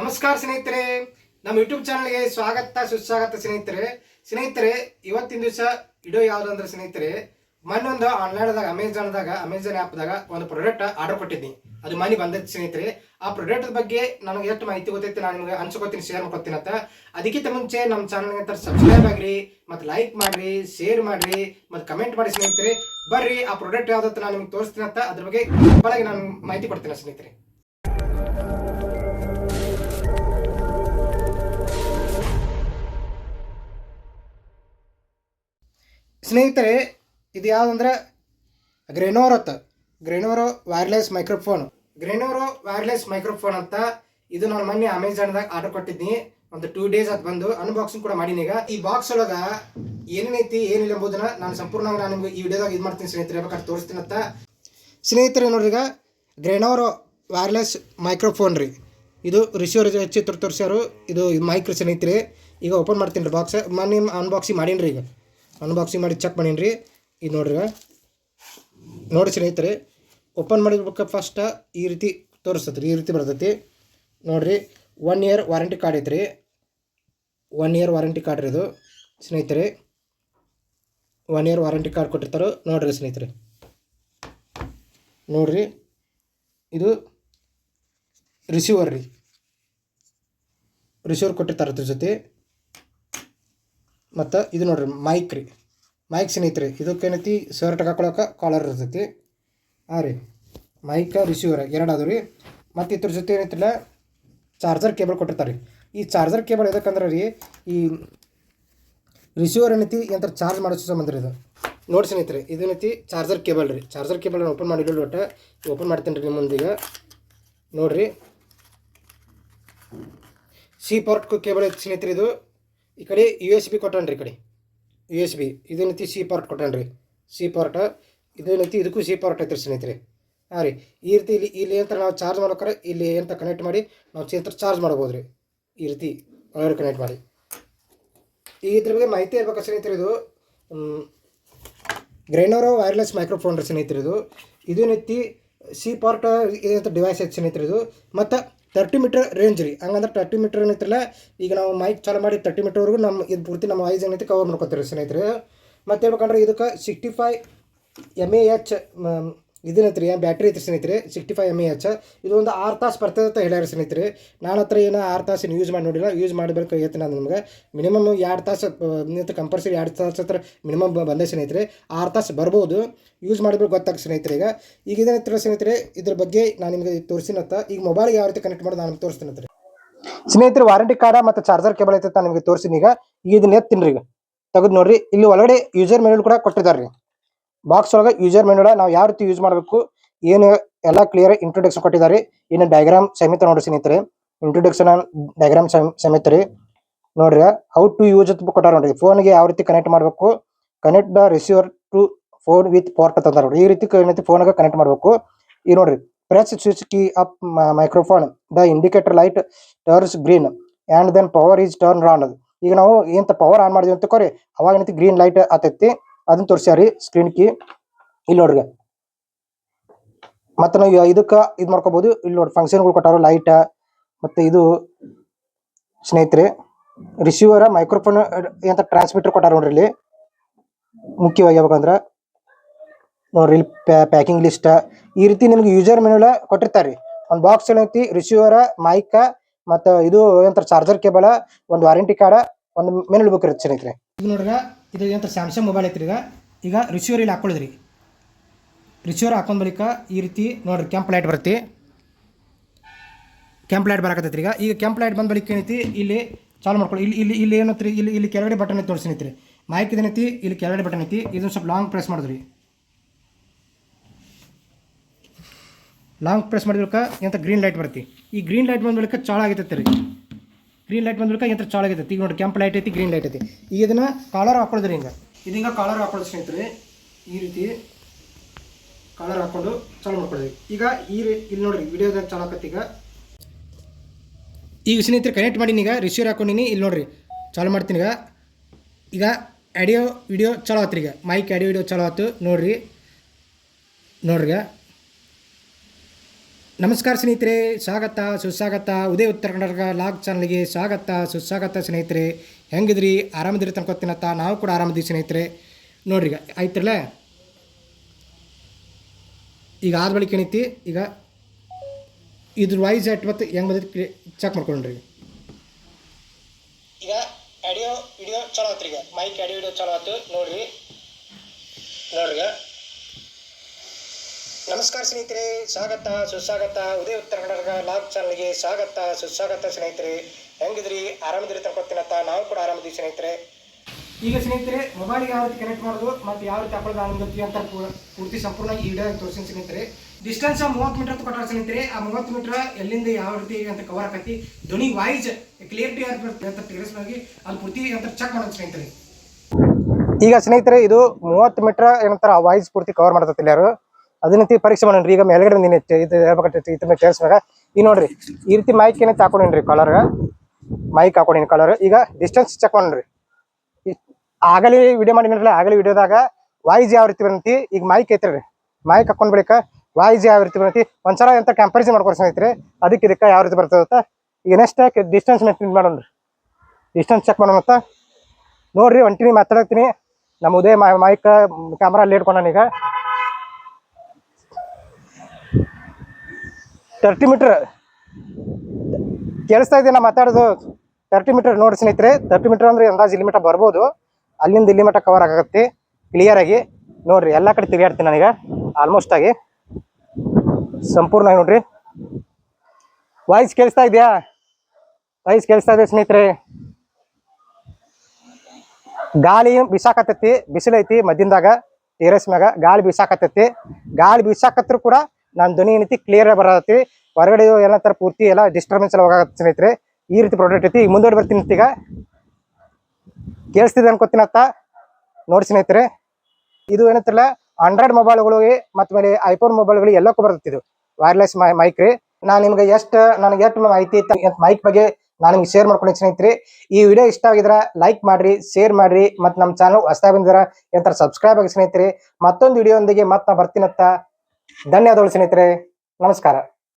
ನಮಸ್ಕಾರ ಸ್ನೇಹಿತರೆ. ನಮ್ಮ ಯೂಟ್ಯೂಬ್ ಚಾನಲ್ಗೆ ಸ್ವಾಗತ, ಸುಸ್ವಾಗತ ಸ್ನೇಹಿತರೆ. ಸ್ನೇಹಿತರೆ, ಇವತ್ತಿನ ದಿವಸ ವಿಡಿಯೋ ಯಾವ್ದು ಅಂದ್ರೆ ಸ್ನೇಹಿತರೆ ಮೊನ್ನೊಂದು ಆನ್ಲೈನ್ದಾಗ ಅಮೆಝಾನ್ದಾಗ ಅಮೆಝಾನ್ ಆ್ಯಪ್ದಾಗ ಒಂದು ಪ್ರಾಡಕ್ಟ್ ಆರ್ಡರ್ ಕೊಟ್ಟಿದ್ದೀನಿ ಅದು ಮನೆ ಬಂದೈತೆ ಸ್ನೇಹಿತರೆ. ಆ ಪ್ರಾಡಕ್ಟ್ ಬಗ್ಗೆ ನನಗೆ ಎಷ್ಟು ಮಾಹಿತಿ ಗೊತ್ತೈತೆ ನಾನು ನಿಮಗೆ ಅನ್ಸ್ಕೊತೀನಿ ಶೇರ್ ಮಾಡ್ಕೊತೀನಿ ಅಂತ. ಅದಕ್ಕಿಂತ ಮುಂಚೆ ನಮ್ಮ ಚಾನಲ್ಗೆ ಸಬ್ಸ್ಕ್ರೈಬ್ ಆಗ್ರಿ, ಮತ್ತು ಲೈಕ್ ಮಾಡ್ರಿ ಶೇರ್ ಮಾಡ್ರಿ, ಮತ್ತು ಕಮೆಂಟ್ ಮಾಡಿ ಸ್ನೇಹಿತರೆ. ಬರ್ರಿ, ಆ ಪ್ರಾಡಕ್ಟ್ ಯಾವ್ದತ್ತ ನಾನು ನಿಮ್ಗೆ ತೋರಿಸ್ತೀನಿ ಅಂತ ಅದ್ರ ಬಗ್ಗೆ ಒಳಗೆ ನಾನು ಮಾಹಿತಿ ಕೊಡ್ತೀನಿ ಸ್ನೇಹಿತರೆ. ಸ್ನೇಹಿತರೆ, ಇದು ಯಾವುದಂದ್ರೆ ಗ್ರೆನೋರತ್ ಗ್ರೆನೋರೋ ವೈರ್ಲೆಸ್ ಮೈಕ್ರೋಫೋನ್ ಗ್ರೆನೋರೋ ವೈರ್ಲೆಸ್ ಮೈಕ್ರೋಫೋನ್ ಅಂತ. ಇದು ನಾನು ಮೊನ್ನೆ ಅಮೆಝಾನ್ದಾಗ ಆರ್ಡರ್ ಕೊಟ್ಟಿದ್ದೀನಿ. ಒಂದು ಟೂ ಡೇಸ್ ಅದು ಬಂದು ಅನ್ಬಾಕ್ಸಿಂಗ್ ಕೂಡ ಮಾಡೀನಿ ಈಗ. ಈ ಬಾಕ್ಸ್ ಒಳಗೆ ಏನೇನೈತಿ ಏನಿಲ್ಲ ಎಂಬುದನ್ನ ನಾನು ಸಂಪೂರ್ಣವಾಗಿ ನಾನು ನಿಮ್ಗೆ ಈ ವಿಡಿಯೋದಾಗ ಇದು ಮಾಡ್ತೀನಿ ಸ್ನೇಹಿತರೆ. ಬೇಕಾದ್ರೆ ತೋರಿಸ್ತೀನಿ ಅಂತ. ಸ್ನೇಹಿತರೆ, ನೋಡ್ರಿ ಈಗ ಗ್ರೆನೋರೋ ವೈರ್ಲೆಸ್ ಮೈಕ್ರೋಫೋನ್ ರೀ. ಇದು ರಿಸೀವರ್ ಚಿತ್ರ ತೋರಿಸ್ಯಾರು. ಇದು ಮೈಕ್ರೋ ಸ್ನೇಹಿತರೆ. ಈಗ ಓಪನ್ ಮಾಡ್ತೀನಿ ರೀ ಬಾಕ್ಸ್ ಮೊನ್ನೆ ಅನ್ಬಾಕ್ಸಿಂಗ್ ಮಾಡೀನಿ ರೀ ಈಗ. ಅನ್ಬಾಕ್ಸಿಂಗ್ ಮಾಡಿ ಚೆಕ್ ಮಾಡೀನಿ ರೀ ಇದು ನೋಡ್ರಿ. ನೋಡಿ ಸ್ನೇಹಿತರೆ ಓಪನ್ ಮಾಡಿರ್ಬೇಕು ಫಸ್ಟ್ ಈ ರೀತಿ ತೋರಿಸ್ತೈತೆ ರೀ ಈ ರೀತಿ ಬರ್ತೈತಿ. ನೋಡ್ರಿ ಒನ್ ಇಯರ್ ವಾರಂಟಿ ಕಾರ್ಡ್ ಐತ್ರಿ. ಒನ್ ಇಯರ್ ವಾರಂಟಿ ಕಾರ್ಡ್ ರೀ ಇದು, ಸ್ನೇಹಿತರೆ. ಒನ್ ಇಯರ್ ವಾರಂಟಿ ಕಾರ್ಡ್ ಕೊಟ್ಟಿರ್ತಾರೆ, ನೋಡಿರಿ ಸ್ನೇಹಿತರೆ. ನೋಡ್ರಿ, ಇದು ರಿಸೀವರ್ ರೀ. ರಿಸೀವರ್ ಕೊಟ್ಟಿರ್ತಾರೆ ಅದ್ರ ಜೊತೆ. ಮತ್ತು ಇದು ನೋಡ್ರಿ ಮೈಕ್ ರೀ. ಮೈಕ್ ಸ್ನೇಹಿತರೆ, ಇದಕ್ಕೆ ಏನೈತಿ? ಶರ್ಟ್ ಹಾಕೊಳಕ್ಕೆ ಕಾಲರ್ ಇರ್ತೈತಿ. ಹಾಂ ರೀ. ಮೈಕ ರಿಸೀವರ್ ಎರಡು ಅದು ರೀ. ಮತ್ತು ಇದ್ರ ಜೊತೆ ಏನೈತಿಲ್ಲ? ಚಾರ್ಜರ್ ಕೇಬಲ್ ಕೊಟ್ಟಿರ್ತಾರೆ ರೀ. ಈ ಚಾರ್ಜರ್ ಕೇಬಲ್ ಎದಕ್ಕಂದ್ರೆ ರೀ, ಈ ರಿಸೀವರ್ ಏನೈತಿ? ಯಂತ್ರ ಚಾರ್ಜ್ ಮಾಡೋ ಸಂಬಂಧ ಇದು. ನೋಡಿ ಸ್ನೇಹಿತರೆ ಇದೇನೈತಿ ಚಾರ್ಜರ್ ಕೇಬಲ್ ರೀ. ಚಾರ್ಜರ್ ಕೇಬಲ್ ಓಪನ್ ಮಾಡಿಲ್ಲ ಒಟ್ಟು ಓಪನ್ ಮಾಡ್ತೀನಿ ರೀ ನಿಮ್ಮ ಮುಂದೀಗ ನೋಡಿರಿ. ಸಿ ಪೋರ್ಟ್ ಕೇಬಲ್ ಐತಿ ಸ್ನೇಹಿತರೆ ಇದು. ಈ ಕಡೆ ಯು ಎಸ್ ಬಿ ಕೊಟ್ಟಣ್ರಿ ಈ ಕಡೆ. ಯು ಎಸ್ ಬಿ ಇದೇನೈತಿ ಸಿ ಪಾರ್ಟ್ ಕೊಟ್ಟಾನ್ರಿ. ಸಿ ಪಾರ್ಟ್ ಇದೇನೈತಿ ಇದಕ್ಕೂ ಸಿ ಪಾರ್ಟ್ ಐತ್ರಿ ಸ್ನೇಹಿತರೆ. ಹಾಂ ರೀ, ಈ ರೀತಿ ಇಲ್ಲಿ ಇಲ್ಲಿ ಏನಂತ ನಾವು ಚಾರ್ಜ್ ಮಾಡ್ಬೇಕಾರೆ ಇಲ್ಲಿ ಏನಂತ ಕನೆಕ್ಟ್ ಮಾಡಿ ನಾವು ಚೇಂತ್ರ ಚಾರ್ಜ್ ಮಾಡ್ಬೋದು ರೀ ಈ ರೀತಿ ಒಳಗಡೆ ಕನೆಕ್ಟ್ ಮಾಡಿ. ಈ ಇದ್ರ ಬಗ್ಗೆ ಮಾಹಿತಿ ಇರ್ಬೇಕು ಸ್ನೇಹಿತರೆ ಇದು. ಗ್ರೈನೋರೋ ವೈರ್ಲೆಸ್ ಮೈಕ್ರೋಫೋನ್ ರೀ ಸ್ನೇಹಿತರೆ ಇದು. ಇದೇನೈತಿ ಸಿ ಪಾರ್ಟ್ ಏನಂತ ಡಿವೈಸ್ ಐತೆ ಸ್ನೇಹಿತರೆ ಇದು. ಮತ್ತು ತರ್ಟಿ ಮೀಟರ್ ರೇಂಜ್ ರೀ ಹಂಗಂದ್ರೆ ತರ್ಟಿ ಮೀಟರ್ ಏನೈತ್ರಲ್ಲ ಈಗ ನಾವು ಮೈಕ್ ಚಾಲು ಮಾಡಿ ತರ್ಟಿ ಮೀಟರ್ವರೆಗೂ ನಮ್ಮ, ಇದು ಪೂರ್ತಿ ನಮ್ಮ ವಾಯ್ಸ್ ಏನೈತಿ ಕವರ್ ಮಾಡ್ಕೊತೀರಿ ಸ್ನೇಹಿತರೆ. ಮತ್ತೆ ಹೇಳ್ಬೇಕಂದ್ರೆ ಇದಕ್ಕೆ sixty five M A H ಇದೇನೈತ್ರಿ ಏನು ಬ್ಯಾಟ್ರಿ ಐತ್ರಿ ಸ್ನೇಹಿತರೆ? Sixty five M A H ಇದು ಒಂದು ಆರು ತಾಸು ಬರ್ತದೆ ಅಂತ ಹೇಳ್ಯಾರ ಸ್ನೇಹಿತರೆ. ನಾನು ಹತ್ರ ಏನೋ ಆರು ತಾಸು ಯೂಸ್ ಮಾಡಿ ನೋಡಿಲ್ಲ. ಯೂಸ್ ಮಾಡಬೇಕು ಐತೆ ನಾನು ನಿಮ್ಗೆ. ಮಿನಿಮಮ್ ಎರಡು ತಾಸು, ನಿಂತು ಕಂಪಲ್ಸರಿ ಎರಡು ತಾಸು ಹತ್ರ ಮಿನಿಮಮ್ ಬಂದೇ ಸ್ನೇಹಿತರೆ. ಆರು ತಾಸು ಬರ್ಬೋದು. ಯೂಸ್ ಮಾಡಬೇಕು ಗೊತ್ತಾಗ ಸ್ನೇಹಿತರೆ ಈಗ. ಈಗ ಇದೇನೈತ್ರ ಸ್ನೇಹಿತರೆ? ಇದ್ರ ಬಗ್ಗೆ ನಾನು ನಿಮಗೆ ತೋರಿಸಿನತ್ತ ಈಗ ಮೊಬೈಲ್ಗೆ ಯಾವ ರೀತಿ ಕನೆಕ್ಟ್ ಮಾಡೋದು ನಾನು ತೋರಿಸ್ತೀನಿ ಹತ್ರ. ಸ್ನೇಹಿತರೆ ವಾರಂಟಿ ಕಾರ್ಡ ಮತ್ತು ಚಾರ್ಜರ್ ಕೇಬಲ್ ಐತೆ ನಿಮಗೆ ತೋರಿಸಿನಿ ಈಗ. ಇದನ್ನ ಎತ್ತೀನಿ ರೀ ಈಗ. ತೆಗೆದು ನೋಡ್ರಿ. ಇಲ್ಲಿ ಒಳಗಡೆ ಯೂಸರ್ ಮೆನ್ಯೂ ಕೂಡ ಕೊಟ್ಟಿದ್ದಾರೆ ರೀ ಬಾಕ್ಸ್ ಒಳಗೆ ಯೂಸರ್ ಮೆನ್ಯೂಡ ನಾವು ಯಾವ ರೀತಿ ಯೂಸ್ ಮಾಡಬೇಕು, ಏನು ಎಲ್ಲ ಕ್ಲಿಯರ್ ಇಂಟ್ರೊಡಕ್ಷನ್ ಕೊಟ್ಟಿದ್ದಾರೆ. ಇನ್ನು ಡಯಾಗ್ರಾಮ್ ಸಮೇತ ನೋಡ್ರಿ ಸ್ನೇಹಿತರೆ. ಇಂಟ್ರೊಡಕ್ಷನ್ ಡಯಾಗ್ರಾಮ್ ಸಮೇತ ರೀ. ನೋಡ್ರಿ ಹೌ ಟು ಯೂಸ್ ಅಂತ ಕೊಟ್ಟಾರ ನೋಡ್ರಿ. ಫೋನ್ಗೆ ಯಾವ ರೀತಿ ಕನೆಕ್ಟ್ ಮಾಡಬೇಕು connect the receiver to phone with port ಅಂತ ನೋಡ್ರಿ. ಈ ರೀತಿ ಏನೈತಿ ಫೋನ್ಗೆ ಕನೆಕ್ಟ್ ಮಾಡಬೇಕು. ಈ ನೋಡ್ರಿ press switch key up microphone the indicator light turns green and then power is turn on ಈಗ ನಾವು ಎಂತ ಪವರ್ ಆನ್ ಮಾಡಿದ್ವಿ ಅಂತ ಕೋರಿ ಅವಾಗ ಏನೈತಿ ಗ್ರೀನ್ ಲೈಟ್ ಆತೈತಿ. ಅದನ್ನ ತೋರಿಸ್ಯಾರಿ ಸ್ಕ್ರೀನ್ ಕಿ ಇಲ್ಲಿ ನೋಡ್ರಿ. ಮತ್ತೆ ನಾವು ಇದಕ್ಕ ಇದು ಮಾಡ್ಕೋಬಹುದು ಇಲ್ಲಿ ನೋಡಿ ಫಂಕ್ಷನ್ಗಳು ಕೊಟ್ಟಾರ ಲೈಟ್ ಮತ್ತೆ ಇದು ಸ್ನೇಹಿತರೆ ರಿಸೀವರ್ ಮೈಕ್ರೋಫೋನ್ ಅಂತ ಟ್ರಾನ್ಸ್ಮಿಟರ್ ಕೊಟ್ಟಾರ ನೋಡ್ರಿ ಇಲ್ಲಿ. ಮುಖ್ಯವಾಗಿ ಯಾವಾಗಂದ್ರ ನೋಡ್ರಿ ಇಲ್ಲಿ ಪ್ಯಾಕಿಂಗ್ ಲಿಸ್ಟ್ ಈ ರೀತಿ ನಿಮ್ಗೆ ಯೂಸರ್ ಮೆನುಲ ಕೊಟ್ಟಿರ್ತಾರೆ ಒಂದು ಬಾಕ್ಸ್ ಏನೈತಿ ರಿಸೀವರ್ ಮೈಕ ಮತ್ತ ಇದು ಏನಂತ ಚಾರ್ಜರ್ ಕೇಬಲ್ ಒಂದು ವಾರಂಟಿ ಕಾರ್ಡ್ ಒಂದು ಮೆನು ಇರುತ್ತೆ ಸ್ನೇಹಿತರೆ. ನೋಡ್ರಿ ಇದು ಏನಂತ ಸ್ಯಾಮ್ಸಂಗ್ ಮೊಬೈಲ್ ಐತ್ರಿ ಈಗ. ಈಗ ರಿಸೀವರ್ ಇಲ್ಲಿ ಹಾಕ್ಕೊಳ್ಳಿದ್ರಿ ರಿಸೀವರ್ ಹಾಕೊಂಡ್ ಬಳಿಕ ಈ ರೀತಿ ನೋಡ್ರಿ, ಕೆಂಪ್ ಲೈಟ್ ಬರುತ್ತೆ. ಕೆಂಪ್ ಲೈಟ್ ಬರಕತ್ತೈತಿ ಈಗ. ಈಗ ಕೆಂಪ್ ಲೈಟ್ ಬಂದ ಬಳಿಕ ಏನೈತಿ, ಇಲ್ಲಿ ಚಾಲು ಮಾಡ್ಕೊಳ್ಳಿ ಇಲ್ಲಿ ಇಲ್ಲಿ ಇಲ್ಲಿ ಏನತ್ರಿ, ಇಲ್ಲಿ ಇಲ್ಲಿ ಕೆಳಗಡೆ ಬಟನ್ ಐತಿ ತೋರಿಸಿನೈತಿ ಮಾಹಿತಿ ಮೈಕ್ ಇದೇನೈತಿ ಇಲ್ಲಿ ಕೆಳಗಡೆ ಬಟನ್ ಐತಿ. ಇದನ್ನು ಸ್ವಲ್ಪ ಲಾಂಗ್ ಪ್ರೆಸ್ ಮಾಡಿದ್ರಿ. ಲಾಂಗ್ ಪ್ರೆಸ್ ಮಾಡಿದ ಬಳಿಕ ಏನಂತ ಗ್ರೀನ್ ಲೈಟ್ ಬರ್ತಿ ಈ ಗ್ರೀನ್ ಲೈಟ್ ಬಂದ ಬಳಿಕ ಚಾಳು ಆಗೈತೆ ರೀ ಗ್ರೀನ್ ಲೈಟ್ ಬಂದ್ಬಿಟ್ಟು ಯಂತ್ರ ಚಾಳು ಆಗೈತೆ ಈಗ ನೋಡಿ, ಕೆಂಪು ಲೈಟ್ ಐತಿ ಗ್ರೀನ್ ಲೈಟ್ ಐತಿ. ಈಗ ಇದನ್ನ ಕಾಲರ್ ಹಾಕೊಳ್ಳೋದ್ರಿ ಹಿಂಗೆ. ಇದು ಹಿಂಗೆ ಕಾಲರ್ ಹಾಕೊಳ್ಳೋದು ಸ್ನೇಹಿತರೆ, ಈ ರೀತಿ ಕಾಲರ್ ಹಾಕೊಂಡು ಚಾಲು ಮಾಡ್ಕೊಳ್ಳಿ ಈಗ ಈ ಇಲ್ಲಿ ನೋಡ್ರಿ ವಿಡಿಯೋದಾಗ ಚಾಲು ಆಕತ್ತಿ ಈಗ. ಈಗ ಸ್ನೇಹಿತರೆ ಕನೆಕ್ಟ್ ಮಾಡೀನಿ ಈಗ ರಿಸೀವರ್ ಹಾಕೊಂಡಿನಿ. ಇಲ್ಲಿ ನೋಡ್ರಿ, ಚಾಲು ಮಾಡ್ತೀನಿ ಈಗ. ಈಗ ಆಡಿಯೋ ವಿಡಿಯೋ ಚಾಲು ಆತ್ರಿ ಈಗ. ಮೈಕ್ ಆಡಿಯೋ ವಿಡಿಯೋ ಚಾಲು ಆಯ್ತು ನೋಡ್ರಿ ನೋಡ್ರಿ ನಮಸ್ಕಾರ ಸ್ನೇಹಿತರೆ, ಸ್ವಾಗತ, ಸುಸ್ವಾಗತ. ಉದಯ ಉತ್ತರ ಕನ್ನಡ ಲಾಗ್ ಚಾನಲ್ಗೆ ಸ್ವಾಗತ, ಸುಸ್ವಾಗತ ಸ್ನೇಹಿತರೆ. ಹೆಂಗಿದ್ರಿ? ಆರಾಮದಿರಿ ತನ್ಕೊತೀನತ್ತ ನಾವು ಕೂಡ ಆರಾಮದೀವಿ ಸ್ನೇಹಿತರೆ. ನೋಡ್ರಿ ಈಗ, ಆಯ್ತ್ರಲ್ಲ? ಈಗ ಆದ ಬಳಿಕ ಏನೈತಿ? ಈಗ ಇದ್ರ ವಾಯ್ಸ್ ಎಟ್ ಮತ್ತು ಹೆಂಗೆ ಬಂದೈತಿ ಚೆಕ್ ಮಾಡ್ಕೊಂಡ್ರಿ ಈಗ. ಆಡಿಯೋ ವಿಡಿಯೋ ಚಲೋ ಆತ್ರಿ ಈಗ. ಮೈಕ್ ಆಡಿಯೋ ವಿಡಿಯೋ ಚಲೋ ಆಯ್ತು ನೋಡ್ರಿ ಈಗ ನಮಸ್ಕಾರ ಸ್ನೇಹಿತರೆ ಸ್ವಾಗತ ಸುಸ್ವಾಗತ ಉದಯ ಉತ್ತರ ಕರ್ನಾಟಕ ಲಾಗ್ ಚಾನಲ್ಗೆ ಸ್ವಾಗತ ಸುಸ್ವಾಗತ ಸ್ನೇಹಿತರೆ. ಹೆಂಗಿದ್ರಿ? ಆರಾಮದಿರಿ ತಕೊತ್ತಿನತ್ತ ನಾವು ಕೂಡ ಆರಾಮದಿವಿ ಸ್ನೇಹಿತರೆ. ಈಗ ಸ್ನೇಹಿತರೆ ಮೊಬೈಲ್ ಯಾವ ರೀತಿ ಕನೆಕ್ಟ್ ಮಾಡೋದು ಮತ್ತು ಯಾವ ರೀತಿ ಹಾಕೊಳ್ಳೋದು ನಾನು ಗೊತ್ತಿ ಅಂತ ಪೂರ್ತಿ ಸಂಪೂರ್ಣ ಈ ವಿಡಿಯೋ ತೋರಿಸ್ತೀನಿ ಸ್ನೇಹಿತರೆ. ಡಿಸ್ಟೆನ್ಸ್ ಮೂವತ್ತು ಮೀಟರ್ ಕೊಟ್ಟಾರ ಸ್ನೇಹಿತರೆ. ಆ ಮೂವತ್ತು ಮೀಟರ್ ಎಲ್ಲಿಂದ ಯಾವ ರೀತಿ ಅಂತ ಕವರ್ ಆಕತಿ ಧ್ವನಿ ವಾಯ್ಸ್ ಕ್ಲಿಯರಿಟಿ ಯಾರು ಬರುತ್ತೆ ಅಂತ ತಿಳಿಸ್ವಾಗಿ ಅಲ್ಲಿ ಪೂರ್ತಿ ಅಂತ ಚೆಕ್ ಮಾಡೋದು ಸ್ನೇಹಿತರೆ. ಈಗ ಸ್ನೇಹಿತರೆ ಇದು ಮೂವತ್ತು ಮೀಟರ್ ಏನಂತಾರ ವಾಯ್ಸ್ ಪೂರ್ತಿ ಕವರ್ ಮಾಡ್ತತಿಲ್ಲ ಯಾರು? ಅದನ್ನಂತಿ ಪರೀಕ್ಷೆ ಮಾಡೋಣ್ರಿ ಈಗ ಮೇಲ್ಗಡೆ ನೀನು ಇದು ಹೇಳ್ಬೇಕೈತಿ ಇದನ್ನ ಕೇಳಿಸ್ಬೇಕ ಈಗ ನೋಡ್ರಿ, ಈ ರೀತಿ ಮೈಕ್ ಏನೈತಿ ಹಾಕೊಂಡೇನ್ರಿ ಕಲರ್ ಮೈಕ್ ಹಾಕೊಂಡೀನಿ ಕಲರ್ ಈಗ ಡಿಸ್ಟೆನ್ಸ್ ಚೆಕ್ ಮಾಡ್ರಿ ಆಗಲಿ ವಿಡಿಯೋ ಮಾಡಿದ್ರಲ್ಲ ಆಗಲಿ ವಿಡಿಯೋದಾಗ ವಾಯ್ಸ್ ಯಾವ ರೀತಿ ಬರಂತಿ ಈಗ ಮೈಕ್ ಐತ್ರಿ ಮೈಕ್ ಹಾಕೊಂಡ್ ಬಳಿಕ ವಾಯ್ಸ್ ಯಾವ ರೀತಿ ಬರಂತಿ ಒಂದ್ಸಲ ಎಂತ ಕಂಪಾರಿಸನ್ ಮಾಡ್ಕೊಡ್ ಸ್ನೇಹಿತರೆ ಅದಕ್ಕೆ ಇದಕ್ಕೆ ಯಾವ ರೀತಿ ಬರ್ತದ ಈಗ ನೆಕ್ಸ್ಟ್ ಡಿಸ್ಟೆನ್ಸ್ ಮೇಂಟೈನ್ ಮಾಡೋಣ್ರಿ ಡಿಸ್ಟೆನ್ಸ್ ಚೆಕ್ ಮಾಡೋಣ ನೋಡ್ರಿ, ಒಂಟಿನಿ ಮಾತಾಡ್ತೀನಿ ನಮ್ಮ ಉದಯ ಮೈಕ್ ಕ್ಯಾಮ್ರಾ ಅಲ್ಲಿ ಇಟ್ಕೊಂಡ ಈಗ. ತರ್ಟಿ ಮೀಟರ್ ಕೇಳಿಸ್ತಾ ಇದೆಯಾ? ನಾ ಮಾತಾಡೋದು ತರ್ಟಿ ಮೀಟರ್ ನೋಡಿ ಸ್ನೇಹಿತರೆ. ತರ್ಟಿ ಮೀಟರ್ ಅಂದ್ರೆ ಅಂದಾಜು ಇಲ್ಲಿ ಮಟ್ಟ ಬರ್ಬೋದು. ಅಲ್ಲಿಂದ ಇಲ್ಲಿ ಮಟ್ಟ ಕವರ್ ಆಗತ್ತೆ. ಕ್ಲಿಯರ್ ಆಗಿ. ನೋಡ್ರಿ, ಎಲ್ಲ ಕಡೆ ತಿರುಗಾಡ್ತೀನಿ ನನಗೆ. ಆಲ್ಮೋಸ್ಟ್ ಆಗಿ. ಸಂಪೂರ್ಣ ನೋಡ್ರಿ. ವಾಯ್ಸ್ ಕೇಳಿಸ್ತಾ ಇದೆಯಾ? ವಾಯ್ಸ್ ಕೇಳಿಸ್ತಾ ಇದೆ ಸ್ನೇಹಿತರೆ. ಗಾಳಿ ಬಿಸಾಕತ್ತೈತಿ, ಬಿಸಿಲೈತಿ ಮಧ್ಯದಾಗ ಟೆರೆಸ್ ಮ್ಯಾಗ ಗಾಳಿ ಬೀಸಾಕತ್ತೈತಿ. ಗಾಳಿ ಬೀಸಾಕತ್ರು ಕೂಡ ನಾನು ಧ್ವನಿ ಏನೈತಿ ಕ್ಲಿಯರ್ ಬರತ್ತಿ ಹೊರಗಡೆ ಎಲ್ಲ ಏನಂತಾರ ಪೂರ್ತಿ ಎಲ್ಲ ಡಿಸ್ಟರ್ಬೆನ್ಸ್ ಎಲ್ಲ ಹೋಗಾಕತ್ತೆ ಸ್ನೇಹಿತರೆ. ಈ ರೀತಿ ಪ್ರಾಡಕ್ಟ್ ಐತಿ. ಈಗ ಮುಂದೋಡಿ ಬರ್ತೀನಿ ಈಗ ಕೇಳಿಸ್ತಿದೆ ಅನ್ಕೋತೀನತ್ತ ನೋಡಿ ಸ್ನೇಹಿತರೆ. ಇದು ಏನಂತಲ್ಲ ಆಂಡ್ರಾಯ್ಡ್ ಮೊಬೈಲ್ಗಳು ಮತ್ತು ಮೇಲೆ ಐಫೋನ್ ಮೊಬೈಲ್ಗಳು ಎಲ್ಲಕ್ಕೂ ಇದು. ವೈರ್ಲೆಸ್ ಮೈಕ್ ರೀ. ನಾನು ನಿಮ್ಗೆ ಎಷ್ಟು, ನನಗೆ ಎಷ್ಟು ಮಾಹಿತಿ ಮೈಕ್ ಬಗ್ಗೆ ನಾನು ನಿಮ್ಗೆ ಶೇರ್ ಮಾಡ್ಕೊಂಡು ಸ್ನೇಹಿತರೆ. ಈ ವಿಡಿಯೋ ಇಷ್ಟ ಆಗಿದ್ರೆ ಲೈಕ್ ಮಾಡ್ರಿ ಶೇರ್ ಮಾಡಿರಿ, ಮತ್ತು ನಮ್ಮ ಚಾನಲ್ ಹೊಸದಾಗಿ ಬಂದಿದ್ರೆ ಏನಂತಾರೆ ಸಬ್ಸ್ಕ್ರೈಬ್ ಆಗಿ ಸ್ನೇಹಿತರೆ. ಮತ್ತೊಂದು ವಿಡಿಯೋ ಒಂದಿಗೆ ಮತ್ತೆ ಬರ್ತೀನತ್ತ ಧನ್ಯವಾದಗಳು ಸ್ನೇಹಿತರೆ. ನಮಸ್ಕಾರ.